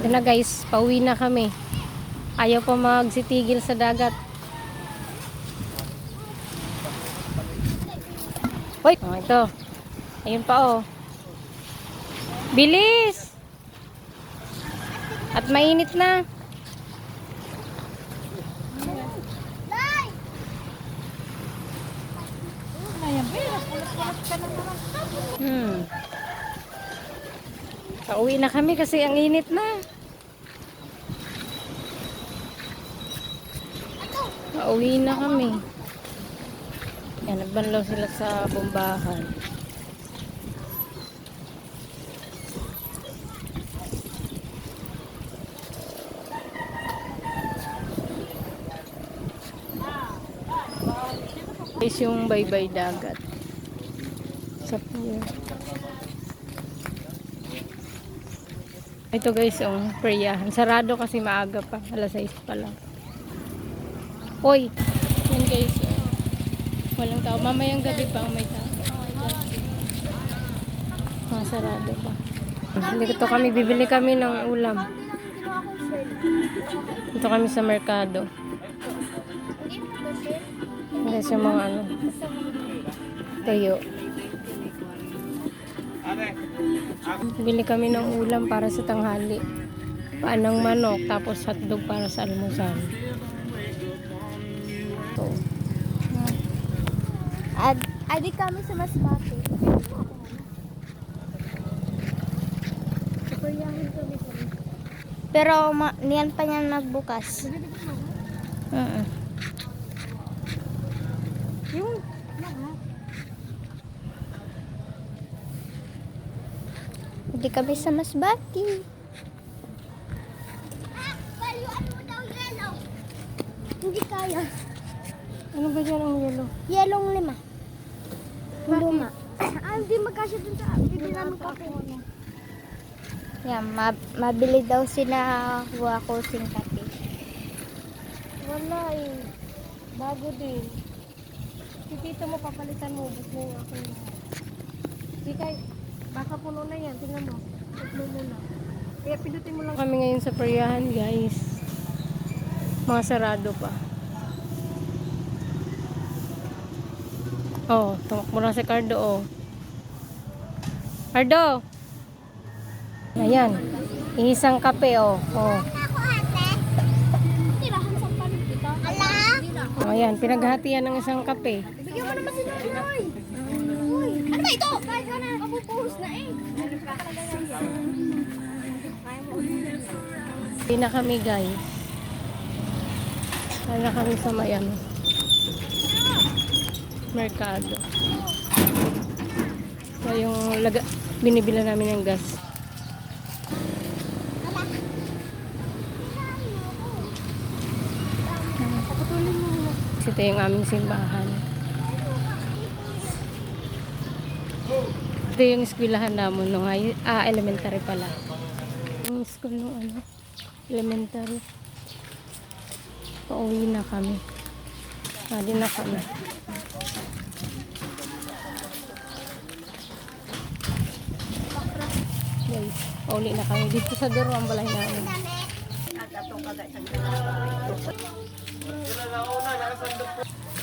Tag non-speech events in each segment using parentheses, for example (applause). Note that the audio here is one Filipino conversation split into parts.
Doon na guys, pauwi na kami. Ayaw pa magsitigil sa dagat. Hoy! Oh, ito. Ayun pa oh. Bilis! At mainit na. Hmm. Pauwi na kami kasi ang init na. Pauwi na kami. Yan, nagbanlaw sila sa bombahan. Is yung baybay dagat. Sa pier. Ito guys, yung prayahan. Sarado kasi maaga pa. Alas 6 pa lang. Hoy! Yan guys, oh. Walang tao. Mamayang gabi pa ang may tao. Ah, sarado pa. Dito kami, bibili kami ng ulam. Dito kami sa merkado. Guys, yung mga ano. Tayo. Bili kami ng ulam para sa tanghali. Paanang manok, tapos hotdog para sa almusal. Ito. Ad, adi kami sa Masbate. Pero ma, niyan pa niyan nagbukas. Uh Yung Hindi kami sa Masbate. Hindi kaya. Ano ba dyan ang yellow? Yelong lima. Luma. (clears throat) ah, hindi magkasya dun sa bibili namin kape. Yan, ma- mabili daw sila ko sing kape. Wala eh. Bago din. Si tito mo papalitan mo. Ubus mo yung akin. Di kay, baka puno na yan. Tingnan mo. Puno mo na. Kaya pindutin mo lang. Kami ngayon sa prayahan guys. Mga sarado pa. Oh, tumakbo na si Cardo oh. Cardo! Ayan. Isang kape oh. Oh. Oh, ayan, pinaghatian ng isang kape. Bigyan mo naman si Noy. Ano ba ito? Kahit ka na. Hindi na kami guys. Na kami sa mayan. Merkado. So yung laga, binibila namin ng gas. Ito yung aming simbahan. Ito yung eskwelahan namin nung high, ah, elementary pala. Yung school nung ano, elementary. Pauwi na kami. Pwede na kami. Guys, pauwi na kami. Dito sa Duro ang balay namin.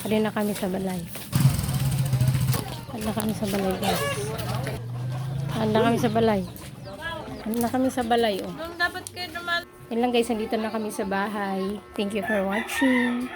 Pwede na kami sa balay. Pwede na kami sa balay guys. Na kami sa balay. Na kami sa balay oh. Yan lang guys, nandito na kami sa bahay. Thank you for watching.